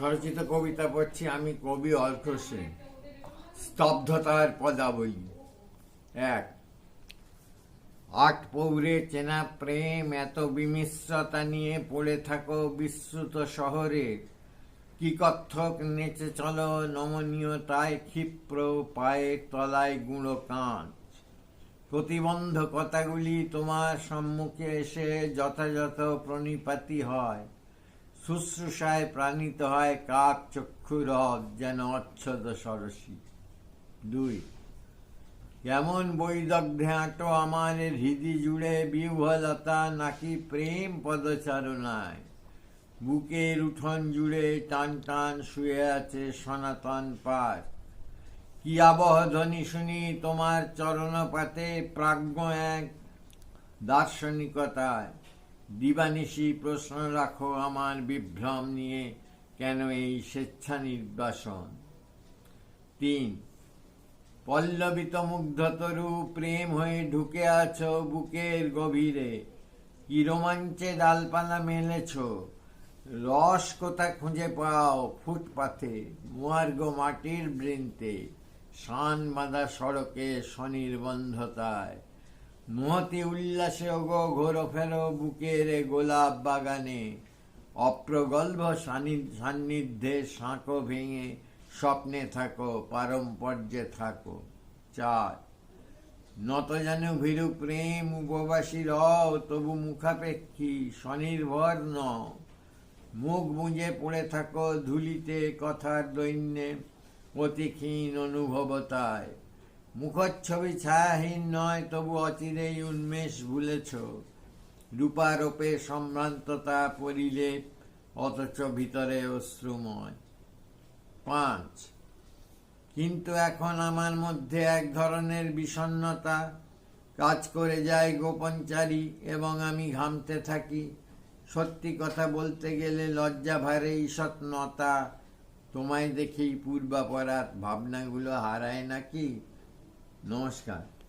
স্বরচিত কবিতা পড়ছি আমি কবি অর্ক সেন। স্তব্ধতার পদাবলী। এক, আট পৌরে চেনা প্রেম, এত বিমিশ্রতা নিয়ে পড়ে থাকো বিশ্রুত শহরে। কি কত্থক নেচে চলো নমনীয়তায় ক্ষিপ্র পায়ের তলায় গুঁড়ো কাঁচ। প্রতিবন্ধকতাগুলি তোমার সম্মুখে এসে যথাযথ প্রণিপাতি হয়। শুশ্রূষায় প্রাণিত হয় কাক চক্ষু হ্রদ, যেন অচ্ছদ সরসী। দুই, কেমন বৈদগ্ধে আঁটো আমার হৃদি জুড়ে বিহ্বলতা, নাকি প্রেম পদচারণায়? বুকের উঠোন জুড়ে টান টান শুয়ে আছে সনাতন পার কি আবহ ধ্বনি শুনি তোমার চরণপাতে প্রাজ্ঞ এক দার্শনিকতায়? দিবানিশি প্রশ্ন রাখো আমার বিভ্রম নিয়ে, কেন এই স্বেচ্ছা নির্বাসন? তিন, পল্লবিত মুগ্ধতরু প্রেম হয়ে ঢুকে আছো বুকের গভীরে। কি রোমাঞ্চে ডালপালা মেলেছ? রস কোথা খুঁজে পাও ফুটপাথে মুয়ার্গ মাটির বৃন্তে, শান বাঁধা সড়কে স্বনির্বন্ধতায়। মহতি উল্লাসে ওগো ঘোরো ফেরো বুকের গোলাপ বাগানে। অপ্রগল্ভ সান্নিধ্যে সাঁকো ভেঙে স্বপ্নে থাকো, পারম্পর্যে থাকো। চার, নত যেন ভীরু প্রেম উপবাসী রও, তবু মুখাপেক্ষী স্বনির্ভর ন মুখ বুঁজে পড়ে থাকো ধুলিতে কথার দৈন্যে অতিক্ষীণ অনুভবতায়। মুখচ্ছবি ছায়াহীন নয়, তবু অচিরেই উন্মেষ ভুলেছ। রূপারোপে সম্ভ্রান্ততা পরিলে অথচ ভিতরে অশ্রুময়। পাঁচ, কিন্তু এখন আমার মধ্যে এক ধরনের বিষণ্ণতা কাজ করে যায় গোপনচারী এবং আমি ঘামতে থাকি। সত্যি কথা বলতে গেলে লজ্জা ভারে ঈষৎনতা। তোমায় দেখেই পূর্বাপরাত ভাবনাগুলো হারায় নাকি? Nossa, cara.